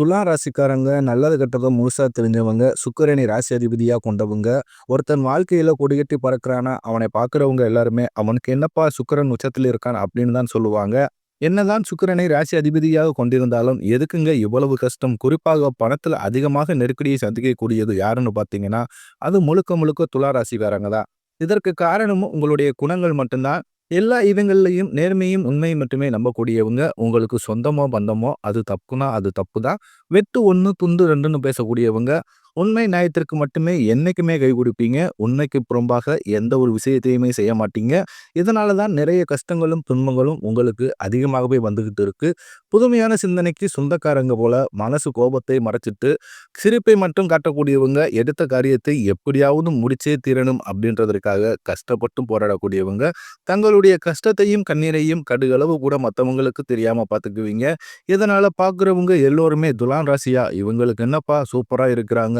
துலா ராசிக்காரங்க நல்லது கெட்டதும் முழுசாக தெரிஞ்சவங்க சுக்கரனை ராசி அதிபதியாக கொண்டவங்க ஒருத்தன் வாழ்க்கையில் கொடிகட்டி பறக்கிறானா அவனை பார்க்குறவங்க எல்லாருமே அவனுக்கு என்னப்பா சுக்கிரன் உச்சத்தில் இருக்கான் அப்படின்னு தான் சொல்லுவாங்க. என்னதான் சுக்கரனை ராசி அதிபதியாக கொண்டிருந்தாலும் எதுக்குங்க இவ்வளவு கஷ்டம்? குறிப்பாக பணத்தில் அதிகமாக நெருக்கடியை சந்திக்கக்கூடியது யாருன்னு பார்த்தீங்கன்னா அது முழுக்க முழுக்க துலா ராசிக்காரங்க தான். இதற்கு காரணமும் உங்களுடைய குணங்கள் மட்டும்தான். எல்லா இடங்கள்லையும் நேர்மையும் உண்மையும் மட்டுமே நம்பக்கூடியவங்க. உங்களுக்கு சொந்தமோ பந்தமோ அது தப்புனா அது தப்பு தான் வெட்டு ஒன்று துண்டு ரெண்டுன்னு பேசக்கூடியவங்க. உண்மை நியாயத்திற்கு மட்டுமே என்னைக்குமே கை கொடுப்பீங்க. உண்மைக்கு புறம்பாக எந்த ஒரு விஷயத்தையுமே செய்ய மாட்டீங்க. இதனால தான் நிறைய கஷ்டங்களும் துன்பங்களும் உங்களுக்கு அதிகமாகவே வந்துகிட்டு இருக்கு. புதுமையான சிந்தனைக்கு சொந்தக்காரங்க போல மனசு கோபத்தை மறைச்சிட்டு சிரிப்பை மட்டும் காட்டக்கூடியவங்க எடுத்த காரியத்தை எப்படியாவது முடிச்சே தீரணும் அப்படின்றதற்காக கஷ்டப்பட்டும் போராடக்கூடியவங்க. தங்களுடைய கஷ்டத்தையும் கண்ணீரையும் கடுகளவு கூட மற்றவங்களுக்கு தெரியாம பார்த்துக்குவீங்க இதனால பார்க்குறவங்க எல்லோருமே துலான் ராசியா. இவங்களுக்கு என்னப்பா சூப்பராக இருக்கிறாங்க.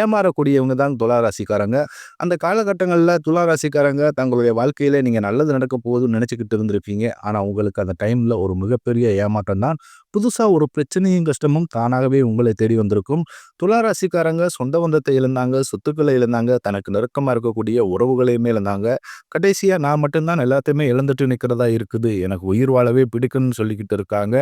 ஏமாறக்கூடியவங்க தான் துளாராசிக்காரங்க அந்த காலகட்டங்களில் துளாராசிக்காரங்க தங்களுடைய வாழ்க்கையில் நீங்கள் நல்லது நடக்க போகுதுன்னு நினச்சிக்கிட்டு இருந்திருப்பீங்க. ஆனால் உங்களுக்கு அந்த டைமில் ஒரு மிகப்பெரிய ஏமாற்றம் தான். புதுசாக ஒரு பிரச்சனையும் கஷ்டமும் தானாகவே உங்களை தேடி வந்திருக்கும். துலா ராசிக்காரங்க சொந்த பந்தத்தை இழந்தாங்க சொத்துக்களை இழந்தாங்க தனக்கு நெருக்கமாக இருக்கக்கூடிய உறவுகளையுமே இழந்தாங்க. கடைசியாக நான் மட்டும்தான் எல்லாத்தையுமே இழந்துட்டு நிற்கிறதா இருக்குது. எனக்கு உயிர் வாழவே பிடிக்குன்னு சொல்லிக்கிட்டு இருக்காங்க.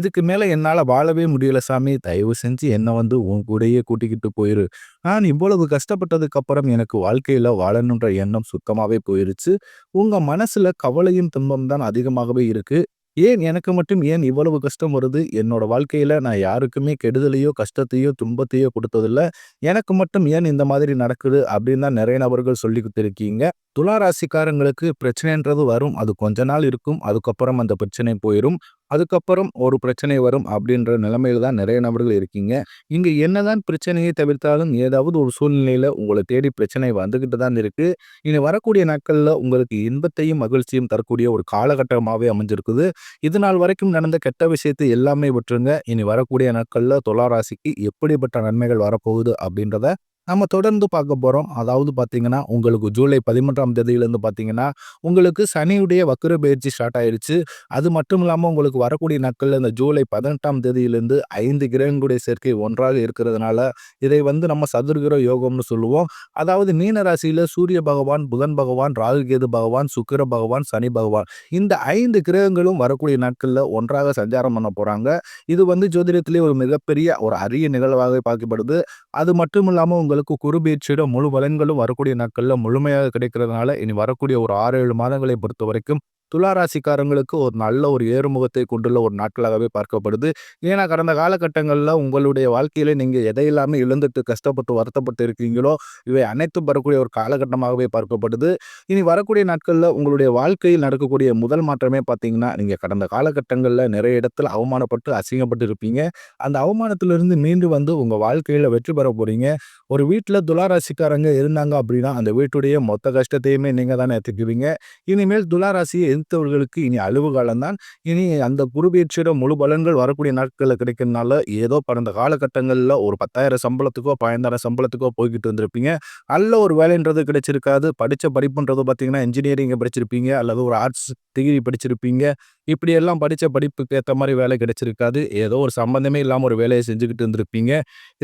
இதுக்கு மேலே என்னால் வாழவே முடியல சாமி. தயவு செஞ்சு என்னை வந்து உன் கூடயே கூட்டிக்கிட்டு போயிரு. நான் இவ்வளவு கஷ்டப்பட்டதுக்கு அப்புறம் எனக்கு வாழ்க்கையில வாழணுன்ற எண்ணம் சுத்தமாவே போயிருச்சு. உங்க மனசுல கவலையும் துன்பம் தான் அதிகமாகவே இருக்கு. ஏன் எனக்கு மட்டும் ஏன் இவ்வளவு கஷ்டம் வருது? என்னோட வாழ்க்கையில நான் யாருக்குமே கெடுதலையோ கஷ்டத்தையோ துன்பத்தையோ கொடுத்ததில்ல. எனக்கு மட்டும் ஏன் இந்த மாதிரி நடக்குது? அப்படின்னு தான் நிறைய நபர்கள் சொல்லி கொடுத்துருக்கீங்க துலா ராசிக்காரங்களுக்கு பிரச்சனைன்றது வரும். அது கொஞ்ச நாள் இருக்கும். அதுக்கப்புறம் அந்த பிரச்சனை போயிடும் அதுக்கப்புறம் ஒரு பிரச்சனை வரும் அப்படின்ற நிலைமையில தான் நிறைய நபர்கள் இருக்கீங்க. இங்க என்னதான் பிரச்சனையை தவிர்த்தாலும் ஏதாவது ஒரு சூழ்நிலையில உங்களை தேடி பிரச்சனை வந்துகிட்டு தான் இருக்கு. இனி வரக்கூடிய நாட்கள்ல உங்களுக்கு இன்பத்தையும் மகிழ்ச்சியும் தரக்கூடிய ஒரு காலகட்டமாகவே அமைஞ்சிருக்குது. இது நாள் வரைக்கும் நடந்த கெட்ட விஷயத்தை எல்லாமே விட்டுருங்க. இனி வரக்கூடிய நாட்கள்ல துளாராசிக்கு எப்படிப்பட்ட நன்மைகள் வரப்போகுது அப்படின்றத நம்ம தொடர்ந்து பார்க்க போகிறோம் அதாவது பார்த்தீங்கன்னா உங்களுக்கு ஜூலை பதிமூன்றாம் தேதியிலேருந்து பார்த்தீங்கன்னா உங்களுக்கு சனியுடைய வக்கர பயிற்சி ஸ்டார்ட் ஆயிடுச்சு அது மட்டும் இல்லாமல் உங்களுக்கு வரக்கூடிய நாட்களில் இந்த ஜூலை பதினெட்டாம் தேதியிலேருந்து ஐந்து கிரகங்களுடைய சேர்க்கை ஒன்றாக இருக்கிறதுனால இதை வந்து நம்ம சதுர்கிர யோகம்னு சொல்லுவோம். அதாவது மீன ராசியில் சூரிய பகவான் புதன் பகவான் ராகுகேது பகவான் சுக்கிர பகவான் சனி பகவான் இந்த ஐந்து கிரகங்களும் வரக்கூடிய நாட்களில் ஒன்றாக சஞ்சாரம் பண்ண போகிறாங்க இது வந்து ஜோதிடத்திலே ஒரு மிகப்பெரிய ஒரு அரிய நிகழ்வாக பார்க்கப்படுது. அது மட்டும் இல்லாமல் உங்கள் உங்களுக்கு குருபீட்சியிட முழு பலன்களும் வரக்கூடிய நாட்களில் முழுமையாக கிடைக்கிறதுனால இனி வரக்கூடிய ஒரு ஆறு ஏழு மாதங்களை பொறுத்த வரைக்கும் துளாராசிக்காரங்களுக்கு ஒரு நல்ல ஒரு ஏறுமுகத்தை கொண்டுள்ள ஒரு நாட்களாகவே பார்க்கப்படுது. ஏன்னா கடந்த காலகட்டங்களில் உங்களுடைய வாழ்க்கையில நீங்கள் எதையெல்லாமே இழந்துட்டு கஷ்டப்பட்டு வருத்தப்பட்டு இருக்கீங்களோ இவை அனைத்தும் வரக்கூடிய ஒரு காலகட்டமாகவே பார்க்கப்படுது. இனி வரக்கூடிய நாட்களில் உங்களுடைய வாழ்க்கையில் நடக்கக்கூடிய முதல் மாற்றமே பார்த்தீங்கன்னா நீங்கள் கடந்த காலகட்டங்களில் நிறைய இடத்துல அவமானப்பட்டு அசிங்கப்பட்டு இருப்பீங்க. அந்த அவமானத்திலிருந்து மீண்டு வந்து உங்கள் வாழ்க்கையில் வெற்றி பெற போறீங்க. ஒரு வீட்டில் துளாராசிக்காரங்க இருந்தாங்க அப்படின்னா அந்த வீட்டுடைய மொத்த கஷ்டத்தையுமே நீங்கள் தானே எடுத்துக்குவீங்க இனிமேல் துளாராசியை அடுத்தவர்களுக்கு இனி அழிவு காலம்தான். இனி அந்த குருபீட்சியோட முழு பலன்கள் வரக்கூடிய நாட்களில் கிடைக்கிறதுனால ஏதோ கடந்த காலகட்டங்களில் ஒரு பத்தாயிரம் சம்பளத்துக்கோ பதினஞ்சாயிரம் சம்பளத்துக்கோ போய்கிட்டு வந்திருப்பீங்க. நல்ல ஒரு வேலைன்றது கிடைச்சிருக்காது. படித்த படிப்புன்றது பார்த்தீங்கன்னா இன்ஜினியரிங் படிச்சிருப்பீங்க. அல்லது ஒரு ஆர்ட்ஸ் டிகிரி படிச்சிருப்பீங்க. இப்படியெல்லாம் படித்த படிப்புக்கு ஏற்ற மாதிரி வேலை கிடைச்சிருக்காது. ஏதோ ஒரு சம்மந்தமே இல்லாமல் ஒரு வேலையை செஞ்சுக்கிட்டு இருந்திருப்பீங்க.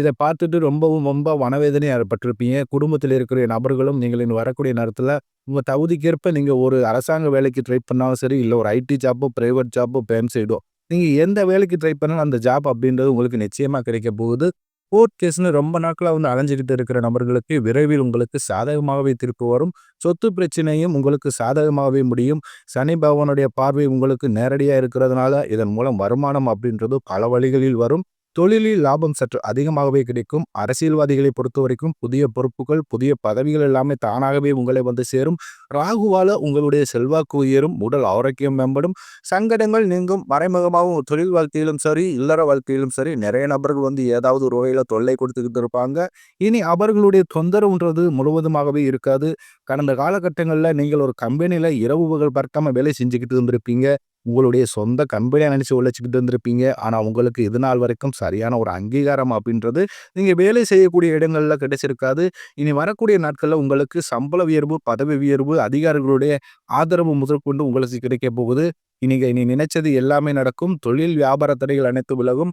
இதை பார்த்துட்டு ரொம்பவும் ரொம்ப மனவேதனை ஏற்பட்டிருப்பீங்க. குடும்பத்தில் இருக்கிற நபர்களும் நீங்கள் வரக்கூடிய நேரத்தில் உங்கள் தகுதிக்கேற்ப நீங்கள் ஒரு அரசாங்க வேலைக்கு ட்ரை பண்ணாலும் சரி இல்லை ஒரு ஐடி ஜாப்போ ப்ரைவேட் ஜாப்போ பேம் சைடோ நீங்கள் எந்த வேலைக்கு ட்ரை பண்ணாலும் அந்த ஜாப் அப்படின்றது உங்களுக்கு நிச்சயமாக கிடைக்க போகுது. கோர்ட் கேஸ்னு ரொம்ப நாட்களாக வந்து அலைஞ்சிக்கிட்டு இருக்கிற நபர்களுக்கு விரைவில் உங்களுக்கு சாதகமாகவே திருப்பு வரும். சொத்து பிரச்சனையும் உங்களுக்கு சாதகமாகவே முடியும். சனி பகவானுடைய பார்வை உங்களுக்கு நேரடியாக இருக்கிறதுனால இதன் மூலம் வருமானம் அப்படின்றது பல வழிகளில் வரும். தொழிலில் லாபம் சற்று அதிகமாகவே கிடைக்கும். அரசியல்வாதிகளை பொறுத்த வரைக்கும் புதிய பொறுப்புகள் புதிய பதவிகள் எல்லாமே தானாகவே உங்களை வந்து சேரும். ராகுவால உங்களுடைய செல்வாக்கு உயரும் உடல் ஆரோக்கியம் மேம்படும். சங்கடங்கள் நீங்கும். மறைமுகமாகவும் தொழில் வாழ்க்கையிலும் சரி இல்லற வாழ்க்கையிலும் சரி நிறைய நபர்கள் வந்து ஏதாவது ஒரு வகையில் தொல்லை கொடுத்துக்கிட்டு இருப்பாங்க. இனி அவர்களுடைய தொந்தரவுன்றது முழுவதுமாகவே இருக்காது. கடந்த காலகட்டங்களில் நீங்கள் ஒரு கம்பெனியில் இரவு பகல் பார்க்காம வேலை செஞ்சுக்கிட்டு இருந்திருப்பீங்க. உங்களுடைய சொந்த கம்பெனியாக நினச்சி உழைச்சிக்கிட்டு இருந்திருப்பீங்க. ஆனால் உங்களுக்கு இது நாள் வரைக்கும் சரியான ஒரு அங்கீகாரம் அப்படின்றது நீங்கள் வேலை செய்யக்கூடிய இடங்களில் கிடைச்சிருக்காது. இனி வரக்கூடிய நாட்களில் உங்களுக்கு சம்பள உயர்வு பதவி உயர்வு அதிகாரிகளுடைய ஆதரவு முதற்கொண்டு உங்களுக்கு கிடைக்க போகுது. இன்னைக்கு இனி நினைச்சது எல்லாமே நடக்கும். தொழில் வியாபார தடைகள் அனைத்து விலகும்.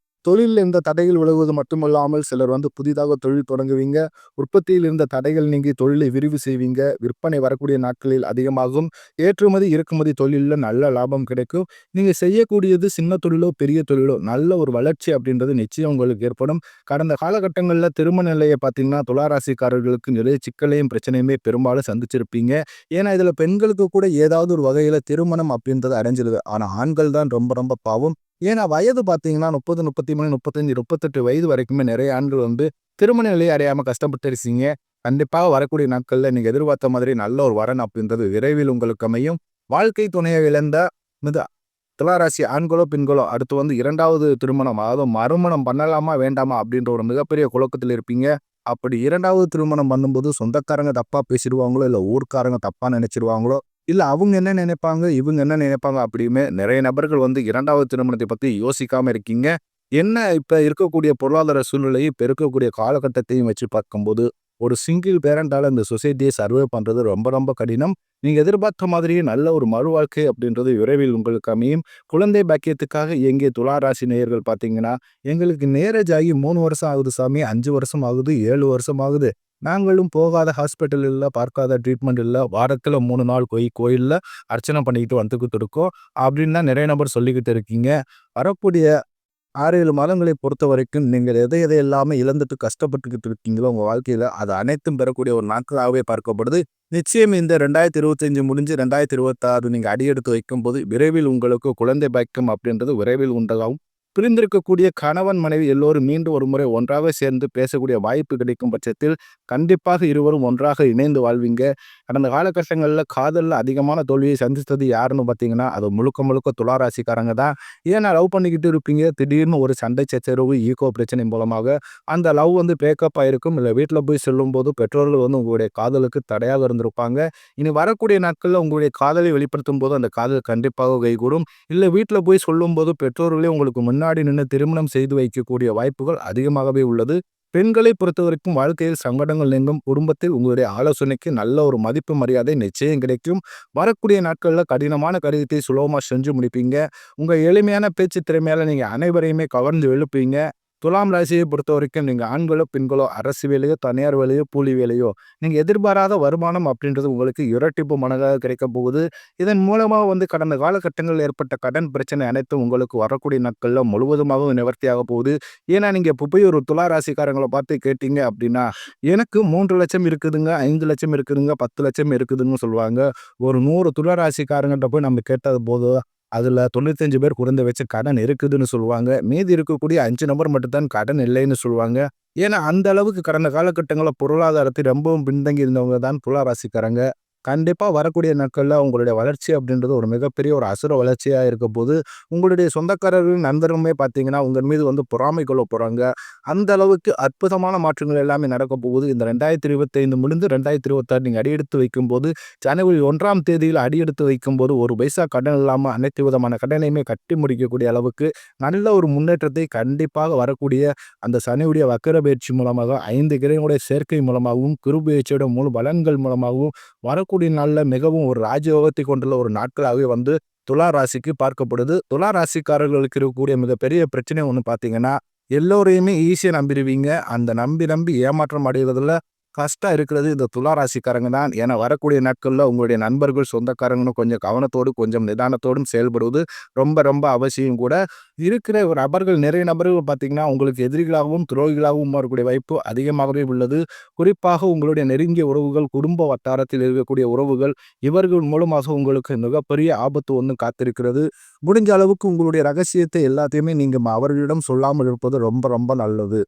தொழிலில் இருந்த தடைகள் விலகுவது மட்டுமல்லாமல் சிலர் வந்து புதிதாக தொழில் தொடங்குவீங்க. உற்பத்தியில் இருந்த தடைகள் நீங்கி தொழிலை விரிவு செய்வீங்க. விற்பனை வரக்கூடிய நாட்களில் அதிகமாகும். ஏற்றுமதி இறக்குமதி தொழிலில் நல்ல லாபம் கிடைக்கும். நீங்கள் செய்யக்கூடியது சின்ன தொழிலோ பெரிய தொழிலோ நல்ல ஒரு வளர்ச்சி அப்படின்றது நிச்சயம் உங்களுக்கு ஏற்படும். கடந்த காலகட்டங்களில் திருமண நிலையை பார்த்தீங்கன்னா துளாராசிக்காரர்களுக்கு நிறைய சிக்கலையும் பிரச்சனையுமே பெரும்பாலும் சந்திச்சிருப்பீங்க. ஏன்னா இதில் பெண்களுக்கு கூட ஏதாவது ஒரு வகையில் திருமணம் அப்படின்றது அடைஞ்சிருது. ஆனால் ஆண்கள் தான் ரொம்ப ரொம்ப பாவம். ஏன்னா வயது பார்த்தீங்கன்னா முப்பது முப்பத்தி மூணு முப்பத்தஞ்சு முப்பத்தெட்டு வயது வரைக்குமே நிறைய ஆண்கள் வந்து திருமண நிலையை அடையாமல் கஷ்டப்பட்டுருச்சிங்க கண்டிப்பாக வரக்கூடிய நாட்களில் நீங்கள் எதிர்பார்த்த மாதிரி நல்ல ஒரு வரன் அப்படின்றது விரைவில் உங்களுக்கு அமையும். வாழ்க்கை துணையை இழந்த மித துளாராசி ஆண்களோ பெண்களோ அடுத்து வந்து இரண்டாவது திருமணம் அதாவது மறுமணம் பண்ணலாமா வேண்டாமா அப்படின்ற ஒரு மிகப்பெரிய குழக்கத்தில் இருப்பீங்க. அப்படி இரண்டாவது திருமணம் பண்ணும்போது சொந்தக்காரங்க தப்பாக பேசிடுவாங்களோ இல்லை ஊர்க்காரங்க தப்பாக நினைச்சிருவாங்களோ இல்லை அவங்க என்ன நினைப்பாங்க, இவங்க என்ன நினைப்பாங்க அப்படியுமே நிறைய நபர்கள் வந்து இரண்டாவது திருமணத்தை பற்றி யோசிக்காம இருக்கீங்க. என்ன இப்போ இருக்கக்கூடிய பொருளாதார சூழ்நிலையும், இப்போ இருக்கக்கூடிய காலகட்டத்தையும் வச்சு பார்க்கும்போது, ஒரு சிங்கிள் பேரண்டால இந்த சொசைட்டியை சர்வே பண்ணுறது ரொம்ப ரொம்ப கடினம். நீங்க எதிர்பார்த்த மாதிரியே நல்ல ஒரு மறுவாழ்க்கை அப்படின்றது விரைவில் உங்களுக்கு அமையும். குழந்தை பாக்கியத்துக்காக எங்கே துலா ராசி நேயர்கள் பார்த்தீங்கன்னா, எங்களுக்கு நேரேஜ் ஆகி மூணு வருஷம் ஆகுது சாமி, அஞ்சு வருஷம் ஆகுது, ஏழு வருஷம் ஆகுது. நாங்களும் போகாத ஹாஸ்பிட்டல் இல்லை பார்க்காத ட்ரீட்மெண்ட் இல்லை வாரத்தில் மூணு நாள் போய் கோயிலில் அர்ச்சனை பண்ணிக்கிட்டு வந்துக்கிட்டு இருக்கோம் அப்படின்னு தான் நிறைய நபர் சொல்லிக்கிட்டு இருக்கீங்க. வரக்கூடிய ஆறு ஏழு மாதங்களை பொறுத்த வரைக்கும் நீங்கள் எதை எதை எல்லாமே இழந்துட்டு கஷ்டப்பட்டுக்கிட்டு இருக்கீங்களோ உங்கள் வாழ்க்கையில் அது அனைத்தும் பெறக்கூடிய ஒரு நாட்களாகவே பார்க்கப்படுது. நிச்சயம் இந்த ரெண்டாயிரத்தி இருபத்தஞ்சு முடிஞ்சு ரெண்டாயிரத்தி இருபத்தாறு நீங்கள் அடியெடுத்து வைக்கும்போது விரைவில் உங்களுக்கு குழந்தை பாக்கியம் அப்படின்றது விரைவில் உண்டாகும். பிரிந்திருக்கக்கூடிய கணவன் மனைவி எல்லோரும் மீண்டும் ஒரு முறை ஒன்றாக சேர்ந்து பேசக்கூடிய வாய்ப்பு கிடைக்கும் பட்சத்தில் கண்டிப்பாக இருவரும் ஒன்றாக இணைந்து வாழ்வீங்க. கடந்த காலகட்டங்களில் காதலில் அதிகமான தோல்வியை சந்தித்தது யாருன்னு பார்த்தீங்கன்னா அது முழுக்க முழுக்க துளாராசிக்காரங்க தான். ஏன்னா லவ் பண்ணிக்கிட்டு இருப்பீங்க. திடீர்னு ஒரு சண்டை சச்சரவு ஈகோ பிரச்சனை மூலமாக அந்த லவ் வந்து பேக்கப் ஆகிருக்கும் இல்லை வீட்டில் போய் செல்லும்போது பெற்றோர்கள் வந்து உங்களுடைய காதலுக்கு தடையாக இருந்திருப்பாங்க. இனி வரக்கூடிய நாட்களில் உங்களுடைய காதலை வெளிப்படுத்தும் போது அந்த காதல் கண்டிப்பாக கைகூடும். இல்லை வீட்டில் போய் சொல்லும்போது பெற்றோர்களே உங்களுக்கு முன் முன்னாடி நின்று திருமணம் செய்து வைக்கக்கூடிய வாய்ப்புகள் அதிகமாகவே உள்ளது. பெண்களை பொறுத்த வரைக்கும் வாழ்க்கையில் சங்கடங்கள் நீங்கும் குடும்பத்தில் உங்களுடைய ஆலோசனைக்கு நல்ல ஒரு மதிப்பு மரியாதை நிச்சயம் கிடைக்கும். வரக்கூடிய நாட்களில் கடினமான கருத்தை சுலபமாக செஞ்சு முடிப்பீங்க. உங்கள் எளிமையான பேச்சு திறமையால் நீங்கள் அனைவரையுமே கவர்ந்து எழுப்பீங்க துலாம் ராசியை பொறுத்த வரைக்கும் நீங்கள் ஆண்களோ பெண்களோ அரசு வேலையோ தனியார் வேலையோ கூலி வேலையோ நீங்கள் எதிர்பாராத வருமானம் அப்படின்றது உங்களுக்கு இரட்டிப்பு மனதாக கிடைக்க போகுது. இதன் மூலமாக வந்து கடந்த காலகட்டங்களில் ஏற்பட்ட கடன் பிரச்சனை அனைத்தும் உங்களுக்கு வரக்கூடிய நாட்களில் முழுவதுமாகவும் நிவர்த்தியாக போகுது. ஏன்னா நீங்கள் இப்போ போய் ஒரு துலா ராசிக்காரங்களை பார்த்து கேட்டீங்க அப்படின்னா எனக்கு மூன்று லட்சம் இருக்குதுங்க ஐந்து லட்சம் இருக்குதுங்க பத்து லட்சம் இருக்குதுன்னு சொல்லுவாங்க. ஒரு நூறு துலா ராசிக்காரங்கிட்ட போய் நம்ம கேட்டது போது அதில் தொண்ணூத்தஞ்சு பேர் வச்சு கடன் இருக்குதுன்னு சொல்லுவாங்க. மீதி இருக்கக்கூடிய அஞ்சு நம்பர் மட்டும்தான் கடன் இல்லைன்னு சொல்லுவாங்க. ஏன்னா அந்த அளவுக்கு கடந்த காலகட்டங்களில் பொருளாதாரத்தை ரொம்பவும் பின்தங்கி இருந்தவங்க தான் துளாராசிக்காரங்க கண்டிப்பாக வரக்கூடிய நாட்களில் உங்களுடைய வளர்ச்சி அப்படின்றது ஒரு மிகப்பெரிய ஒரு அசுர வளர்ச்சியாக இருக்க போது உங்களுடைய சொந்தக்காரர்கள் நண்பர்களுமே பார்த்தீங்கன்னா உங்கள் மீது வந்து பொறாமை கொள்ள போகிறாங்க அந்த அளவுக்கு அற்புதமான மாற்றங்கள் எல்லாமே நடக்க போகுது. இந்த ரெண்டாயிரத்தி இருபத்தைந்து முடிந்து ரெண்டாயிரத்தி இருபத்தாறு நீங்கள் அடியெடுத்து வைக்கும்போது ஜனவரி ஒன்றாம் தேதியில் அடியெடுத்து வைக்கும்போது ஒரு பைசா கடன் இல்லாமல் அனைத்து விதமான கடனையுமே கட்டி முடிக்கக்கூடிய அளவுக்கு நல்ல ஒரு முன்னேற்றத்தை கண்டிப்பாக வரக்கூடிய அந்த சனியுடைய வக்கர பயிற்சி மூலமாக ஐந்து கிரகங்களுடைய சேர்க்கை மூலமாகவும் குரு பயிற்சியோட முழு பலன்கள் மூலமாகவும் வர வரக்கூடிய நாளில் மிகவும் ஒரு ராஜயோகத்தை கொண்டுள்ள ஒரு நாட்களாகவே வந்து துலா ராசிக்கு பார்க்கப்படுது. துலா ராசிக்காரர்களுக்கு இருக்கக்கூடிய மிகப்பெரிய பிரச்சனை ஒன்று பார்த்தீங்கன்னா எல்லோரையுமே ஈஸியாக நம்பிடுவீங்க. அந்த நம்பி நம்பி ஏமாற்றம் அடைவதில் கஷ்டம் இருக்கிறது இந்த துளாராசிக்காரங்க தான். ஏன்னா வரக்கூடிய நாட்களில் உங்களுடைய நண்பர்கள் சொந்தக்காரங்களும் கொஞ்சம் கவனத்தோடு கொஞ்சம் நிதானத்தோடும் செயல்படுவது ரொம்ப ரொம்ப அவசியம் கூட. இருக்கிற ஒரு நபர்கள் நிறைய நபர்கள் பார்த்தீங்கன்னா உங்களுக்கு எதிரிகளாகவும் துரோகிகளாகவும் வரக்கூடிய வாய்ப்பு அதிகமாகவே உள்ளது. குறிப்பாக உங்களுடைய நெருங்கிய உறவுகள் குடும்ப வட்டாரத்தில் இருக்கக்கூடிய உறவுகள் இவர்கள் மூலமாக உங்களுக்கு மிகப்பெரிய ஆபத்து ஒன்று காத்திருக்கிறது. முடிஞ்ச அளவுக்கு உங்களுடைய ரகசியத்தை எல்லாத்தையுமே நீங்கள் அவர்களிடம் சொல்லாமல் இருப்பது ரொம்ப ரொம்ப நல்லது.